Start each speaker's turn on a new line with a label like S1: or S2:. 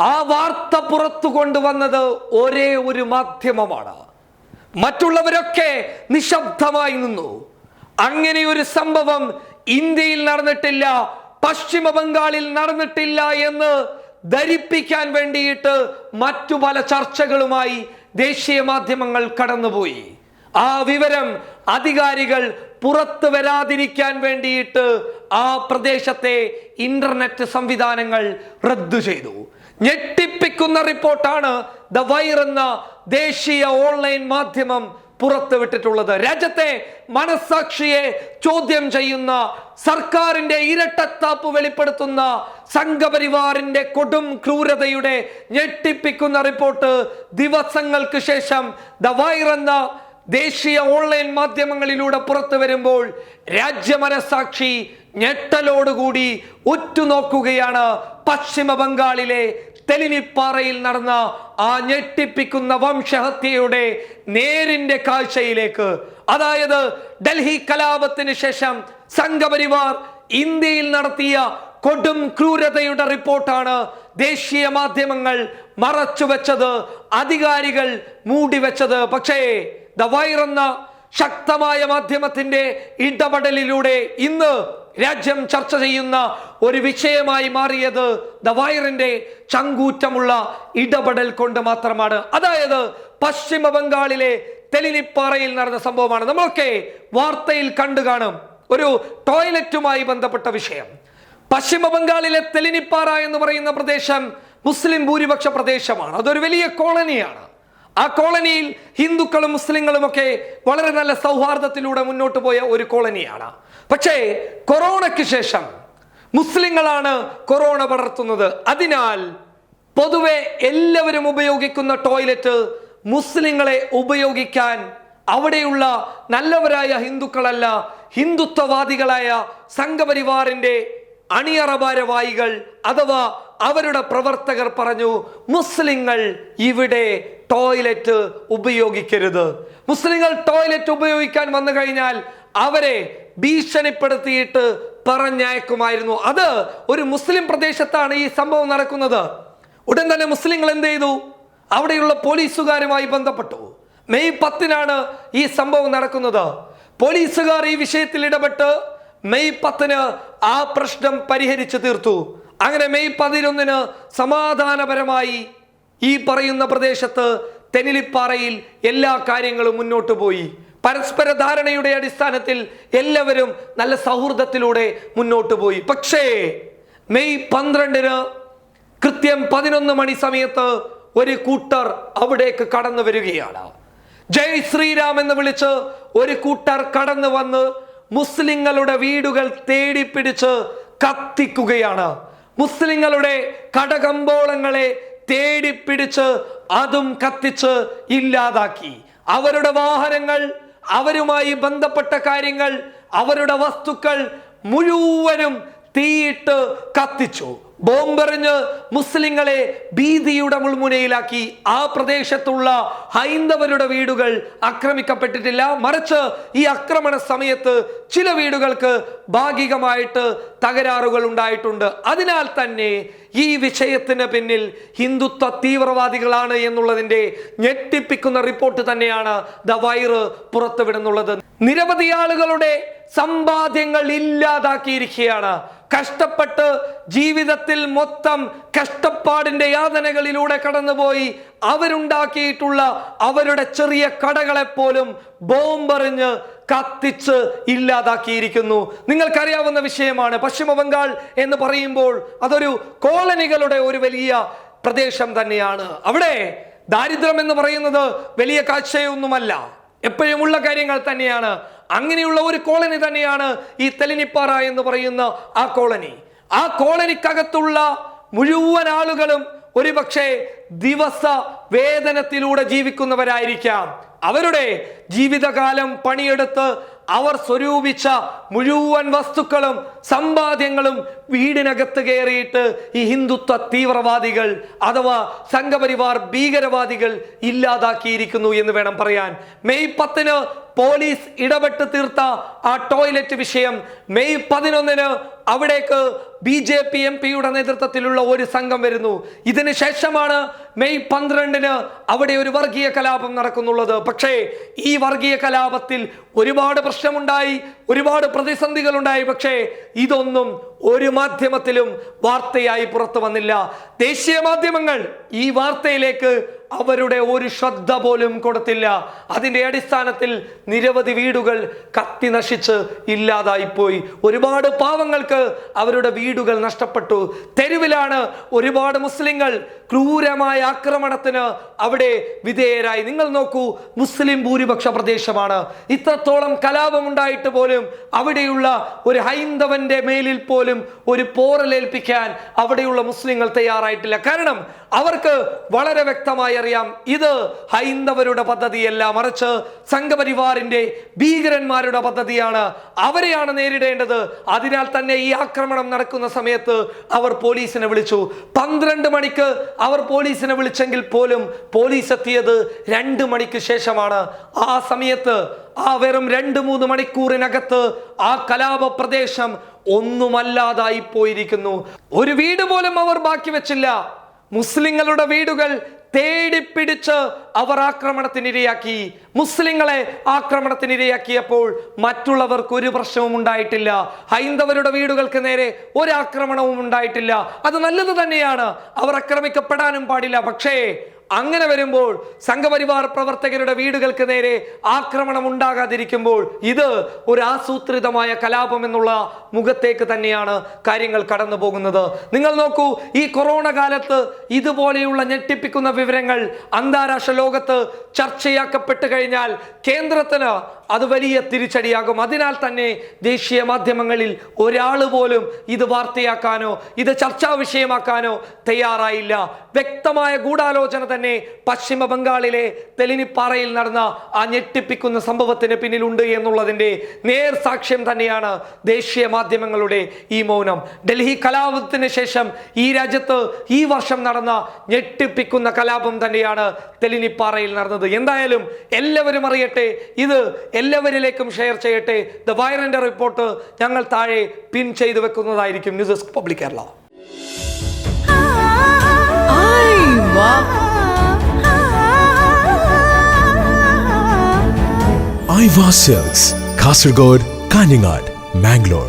S1: ആ വാർത്ത പുറത്തു കൊണ്ടുവന്നത് ഒരേ ഒരു മാധ്യമമാണ്. മറ്റുള്ളവരൊക്കെ നിശബ്ദമായി നിന്നു. അങ്ങനെ ഒരു സംഭവം ഇന്ത്യയിൽ നടന്നിട്ടില്ല പശ്ചിമ ബംഗാളിൽ നടന്നിട്ടില്ല എന്ന് ധരിപ്പിക്കാൻ വേണ്ടിയിട്ട് മറ്റു പല ചർച്ചകളുമായി ദേശീയ മാധ്യമങ്ങൾ കടന്നുപോയി. ആ വിവരം അധികാരികൾ പുറത്തു വരാതിരിക്കാൻ വേണ്ടിയിട്ട് ആ പ്രദേശത്തെ ഇന്റർനെറ്റ് സംവിധാനങ്ങൾ റദ്ദു ചെയ്തു. ഞെട്ടിപ്പിക്കുന്ന റിപ്പോർട്ടാണ് ദ വൈർ എന്ന ദേശീയ ഓൺലൈൻ മാധ്യമം പുറത്തുവിട്ടിട്ടുള്ളത്. രാജ്യത്തെ മനസാക്ഷിയെ ചോദ്യം ചെയ്യുന്ന സർക്കാരിന്റെ ഇരട്ടത്താപ്പ് വെളിപ്പെടുത്തുന്ന സംഘപരിവാറിന്റെ കൊടും ക്രൂരതയുടെ ഞെട്ടിപ്പിക്കുന്ന റിപ്പോർട്ട് ദിവസങ്ങൾക്ക് ശേഷം ദ വൈർ എന്ന ദേശീയ ഓൺലൈൻ മാധ്യമങ്ങളിലൂടെ പുറത്തു വരുമ്പോൾ രാജ്യമനസാക്ഷി ഞെട്ടലോടുകൂടി ഉറ്റുനോക്കുകയാണ് പശ്ചിമ ബംഗാളിലെ തെലിനിപ്പാറയിൽ നടന്ന ആ ഞെട്ടിപ്പിക്കുന്ന വംശഹത്യയുടെ നേരിന്റെ കാഴ്ചയിലേക്ക്. അതായത് ഡൽഹി കലാപത്തിന് ശേഷം സംഘപരിവാർ ഇന്ത്യയിൽ നടത്തിയ കൊടും ക്രൂരതയുടെ റിപ്പോർട്ടാണ് ദേശീയ മാധ്യമങ്ങൾ മറച്ചുവെച്ചത് അധികാരികൾ മൂടിവെച്ചത്. പക്ഷേ ദ വൈർ എന്ന ശക്തമായ മാധ്യമത്തിന്റെ ഇടപെടലിലൂടെ ഇന്ന് രാജ്യം ചർച്ച ചെയ്യുന്ന ഒരു വിഷയമായി മാറിയത് ദ വൈറിന്റെ ചങ്കൂറ്റമുള്ള ഇടപെടൽ കൊണ്ട് മാത്രമാണ്. അതായത് പശ്ചിമ ബംഗാളിലെ തെലിനിപ്പാറയിൽ നടന്ന സംഭവമാണ്. നമ്മളൊക്കെ വാർത്തയിൽ കണ്ടു കാണും. ഒരു ടോയ്ലറ്റുമായി ബന്ധപ്പെട്ട വിഷയം. പശ്ചിമ ബംഗാളിലെ തെലിനിപ്പാറ എന്ന് പറയുന്ന പ്രദേശം മുസ്ലിം ഭൂരിപക്ഷ പ്രദേശമാണ്. അതൊരു വലിയ കോളനിയാണ്. ആ കോളനിയിൽ ഹിന്ദുക്കളും മുസ്ലിങ്ങളും ഒക്കെ വളരെ നല്ല സൗഹാർദ്ദത്തിലൂടെ മുന്നോട്ട് പോയ ഒരു കോളനിയാണ്. പക്ഷേ കൊറോണയ്ക്ക് ശേഷം മുസ്ലിങ്ങളാണ് കൊറോണ പടർത്തുന്നത്. അതിനാൽ പൊതുവെ എല്ലാവരും ഉപയോഗിക്കുന്ന ടോയ്ലറ്റ് മുസ്ലിങ്ങളെ ഉപയോഗിക്കാൻ അവിടെയുള്ള നല്ലവരായ ഹിന്ദുക്കളല്ല ഹിന്ദുത്വവാദികളായ സംഘപരിവാറിന്റെ അണിയറ ഭാരവാഹികൾ അഥവാ അവരുടെ പ്രവർത്തകർ പറഞ്ഞു മുസ്ലിങ്ങൾ ഇവിടെ ടോയ്ലറ്റ് ഉപയോഗിക്കരുത്. മുസ്ലിങ്ങൾ ടോയ്ലറ്റ് ഉപയോഗിക്കാൻ വന്നു കഴിഞ്ഞാൽ അവരെ ഭീഷണിപ്പെടുത്തിയിട്ട് പറഞ്ഞയക്കുമായിരുന്നു. അത് ഒരു മുസ്ലിം പ്രദേശത്താണ് ഈ സംഭവം നടക്കുന്നത്. ഉടൻ തന്നെ മുസ്ലിങ്ങൾ എന്ത് ചെയ്തു? അവിടെയുള്ള പോലീസുകാരുമായി ബന്ധപ്പെട്ടു. മെയ് പത്തിനാണ് ഈ സംഭവം നടക്കുന്നത്. പോലീസുകാർ ഈ വിഷയത്തിൽ ഇടപെട്ട് മെയ് പത്തിന് ആ പ്രശ്നം പരിഹരിച്ചു തീർത്തു. അങ്ങനെ മെയ് പതിനൊന്നിന് സമാധാനപരമായി ഈ പറയുന്ന പ്രദേശത്ത് തെനിലിപ്പാറയിൽ എല്ലാ കാര്യങ്ങളും മുന്നോട്ട് പോയി. പരസ്പര ധാരണയുടെ അടിസ്ഥാനത്തിൽ എല്ലാവരും നല്ല സൗഹൃദത്തിലൂടെ മുന്നോട്ട് പോയി. പക്ഷേ മെയ് പന്ത്രണ്ടിന് കൃത്യം പതിനൊന്ന് മണി സമയത്ത് ഒരു കൂട്ടർ അവിടേക്ക് കടന്നു വരികയാണ്. ജയ് ശ്രീരാം എന്ന് വിളിച്ച് ഒരു കൂട്ടർ കടന്നു വന്ന് മുസ്ലിങ്ങളുടെ വീടുകൾ തേടി പിടിച്ച് കത്തിക്കുകയാണ്. മുസ്ലിങ്ങളുടെ കടകമ്പോളങ്ങളെ തേടിപ്പിടിച്ച് അതും കത്തിച്ച് ഇല്ലാതാക്കി. അവരുടെ വാഹനങ്ങൾ അവരുമായി ബന്ധപ്പെട്ട കാര്യങ്ങൾ അവരുടെ വസ്തുക്കൾ മുഴുവനും തീയിട്ട് കത്തിച്ചു. ബോംബെറിഞ്ഞ് മുസ്ലിങ്ങളെ ഭീതിയുടെ മുൾമുനയിലാക്കി ആ പ്രദേശത്തുള്ള ഹൈന്ദവരുടെ വീടുകൾ ആക്രമിക്കപ്പെട്ടിട്ടില്ല. മറിച്ച് ഈ ആക്രമണ സമയത്ത് ചില വീടുകൾക്ക് ഭാഗികമായിട്ട് തകരാറുകൾ ഉണ്ടായിട്ടുണ്ട്. അതിനാൽ തന്നെ ഈ വിഷയത്തിന് പിന്നിൽ ഹിന്ദുത്വ തീവ്രവാദികളാണ് എന്നുള്ളതിന്റെ ഞെട്ടിപ്പിക്കുന്ന റിപ്പോർട്ട് തന്നെയാണ് ദ വൈറ് പുറത്തുവിടുന്നുള്ളത്. നിരവധി ആളുകളുടെ സമ്പാദ്യങ്ങൾ ഇല്ലാതാക്കിയിരിക്കുകയാണ്. കഷ്ടപ്പെട്ട് ജീവിതത്തിൽ മൊത്തം കഷ്ടപ്പാടിന്റെ യാതനകളിലൂടെ കടന്നുപോയി അവരുണ്ടാക്കിയിട്ടുള്ള അവരുടെ ചെറിയ കടകളെപ്പോലും ബോംബെറിഞ്ഞ് കത്തിച്ച് ഇല്ലാതാക്കിയിരിക്കുന്നു. നിങ്ങൾക്കറിയാവുന്ന വിഷയമാണ് പശ്ചിമ ബംഗാൾ എന്ന് പറയുമ്പോൾ അതൊരു കോളനികളുടെ ഒരു വലിയ പ്രദേശം തന്നെയാണ്. അവിടെ ദാരിദ്ര്യം എന്ന് പറയുന്നത് വലിയ കാഴ്ചയൊന്നുമല്ല. എപ്പോഴും ഉള്ള കാര്യങ്ങൾ തന്നെയാണ്. അങ്ങനെയുള്ള ഒരു കോളനി തന്നെയാണ് ഈ തെലിനിപ്പാറ എന്ന് പറയുന്ന ആ കോളനി. ആ കോളനിക്കകത്തുള്ള മുഴുവൻ ആളുകളും ഒരുപക്ഷെ ദിവസ വേതനത്തിലൂടെ ജീവിക്കുന്നവരായിരിക്കാം. അവരുടെ ജീവിതകാലം പണിയെടുത്ത് അവർ സ്വരൂപിച്ച മുഴുവൻ വസ്തുക്കളും സമ്പാദ്യങ്ങളും വീടിനകത്ത് കയറിയിട്ട് ഈ ഹിന്ദുത്വ തീവ്രവാദികൾ അഥവാ സംഘപരിവാർ ഭീകരവാദികൾ ഇല്ലാതാക്കിയിരിക്കുന്നു എന്ന് വേണം പറയാൻ. മെയ് പത്തിന് പോലീസ് ഇടപെട്ട് തീർത്ത ആ ടോയ്ലറ്റ് വിഷയം മെയ് പതിനൊന്നിന് അവിടേക്ക് ബി ജെ പി എം പിയുടെ നേതൃത്വത്തിലുള്ള ഒരു സംഘം വരുന്നു. ഇതിന് ശേഷമാണ് മെയ് പന്ത്രണ്ടിന് അവിടെ ഒരു വർഗീയ കലാപം നടക്കുന്നുള്ളത്. പക്ഷേ ഈ വർഗീയ കലാപത്തിൽ ഒരുപാട് പ്രശ്നമുണ്ടായി ഒരുപാട് പ്രതിസന്ധികളുണ്ടായി. പക്ഷേ ഇതൊന്നും ഒരു മാധ്യമത്തിലും വാർത്തയായി പുറത്തു വന്നില്ല. ദേശീയ മാധ്യമങ്ങൾ ഈ വാർത്തയിലേക്ക് അവരുടെ ഒരു ശ്രദ്ധ പോലും കൊടുത്തില്ല. അതിന്റെ അടിസ്ഥാനത്തിൽ നിരവധി വീടുകൾ കത്തി നശിച്ച് ഇല്ലാതായിപ്പോയി. ഒരുപാട് പാവങ്ങൾക്ക് അവരുടെ വീടുകൾ നഷ്ടപ്പെട്ടു. തെരുവിലാണ് ഒരുപാട് മുസ്ലിങ്ങൾ ക്രൂരമായ ആക്രമണത്തിന് അവിടെ വിധേയരായി. നിങ്ങൾ നോക്കൂ മുസ്ലിം ഭൂരിപക്ഷ പ്രദേശമാണ്. ഇത്രത്തോളം കലാപമുണ്ടായിട്ട് പോലും അവിടെയുള്ള ഒരു ഹൈന്ദവന്റെ മേലിൽ പോലും ഒരു പോറലേൽപ്പിക്കാൻ അവിടെയുള്ള മുസ്ലിങ്ങൾ തയ്യാറായിട്ടില്ല. കാരണം അവർക്ക് വളരെ വ്യക്തമായി അറിയാം. ഇത് ഹൈന്ദവരുടെ പദ്ധതിയല്ല. മറിച്ച് സംഘപരിവാറിന്റെ ഭീകരന്മാരുടെ പദ്ധതിയാണ്. അവരെയാണ് നേരിടേണ്ടത്. അതിനാൽ തന്നെ ഈ ആക്രമണം നടക്കുന്ന സമയത്ത് അവർ പോലീസിനെ വിളിച്ചു. പന്ത്രണ്ട് മണിക്ക് അവർ പോലീസിനെ വിളിച്ചെങ്കിൽ പോലും പോലീസ് എത്തിയത് രണ്ട് മണിക്ക് ശേഷമാണ്. ആ സമയത്ത് ആ വെറും രണ്ട് മൂന്ന് മണിക്കൂറിനകത്ത് ആ കലാപ പ്രദേശം ഒന്നുമല്ലാതായി പോയിരിക്കുന്നു. ഒരു വീട് പോലും അവർ ബാക്കി വെച്ചില്ല. മുസ്ലിങ്ങളുടെ വീടുകൾ തേടിപ്പിടിച്ച് അവർ ആക്രമണത്തിനിരയാക്കി മുസ്ലിങ്ങളെ ആക്രമണത്തിനിരയാക്കിയപ്പോൾ മറ്റുള്ളവർക്ക് ഒരു പ്രശ്നവും ഉണ്ടായിട്ടില്ല. ഹൈന്ദവരുടെ വീടുകൾക്ക് നേരെ ഒരു ആക്രമണവും ഉണ്ടായിട്ടില്ല. അത് നല്ലത് തന്നെയാണ്. അവർ ആക്രമിക്കപ്പെടാനും പാടില്ല. പക്ഷേ അങ്ങനെ വരുമ്പോൾ സംഘപരിവാർ പ്രവർത്തകരുടെ വീടുകൾക്ക് നേരെ ആക്രമണം ഉണ്ടാകാതിരിക്കുമ്പോൾ ഇത് ഒരു ആസൂത്രിതമായ കലാപം എന്നുള്ള മുഖത്തേക്ക് തന്നെയാണ് കാര്യങ്ങൾ കടന്നു പോകുന്നത്. നിങ്ങൾ നോക്കൂ ഈ കൊറോണ കാലത്ത് ഇതുപോലെയുള്ള ഞെട്ടിപ്പിക്കുന്ന വിവരങ്ങൾ അന്താരാഷ്ട്ര ലോകത്ത് ചർച്ചയാക്കപ്പെട്ട് കഴിഞ്ഞാൽ കേന്ദ്രത്തിന് അത് വലിയ തിരിച്ചടിയാകും. അതിനാൽ തന്നെ ദേശീയ മാധ്യമങ്ങളിൽ ഒരാൾ പോലും ഇത് വാർത്തയാക്കാനോ ഇത് ചർച്ചാ വിഷയമാക്കാനോ തയ്യാറായില്ല. വ്യക്തമായ ഗൂഢാലോചന തന്നെ പശ്ചിമ ബംഗാളിലെ തെലിനിപ്പാറയിൽ നടന്ന ആ ഞെട്ടിപ്പിക്കുന്ന സംഭവത്തിന് പിന്നിലുണ്ട് എന്നുള്ളതിന്റെ നേർ സാക്ഷ്യം തന്നെയാണ് ദേശീയ മാധ്യമങ്ങളുടെ ഈ മൗനം. ഡൽഹി കലാപത്തിന് ശേഷം ഈ രാജ്യത്ത് ഈ വർഷം നടന്ന ഞെട്ടിപ്പിക്കുന്ന കലാപം തന്നെയാണ് തെലിനിപ്പാറയിൽ നടന്നത്. എന്തായാലും എല്ലാവരും അറിയട്ടെ ഇത് എല്ലാവരിലേക്കും ഷെയർ ചെയ്യട്ടെ. ദ വയറിന്റെ റിപ്പോർട്ട് ഞങ്ങൾ താഴെ പിൻ ചെയ്തു വെക്കുന്നതായിരിക്കും. ന്യൂസ് ഡെസ്ക് പബ്ലിക് കേരള
S2: ഐവാ സെൽസ് കാസർഗോഡ് കാഞ്ഞങ്ങാട് മാംഗ്ലൂർ.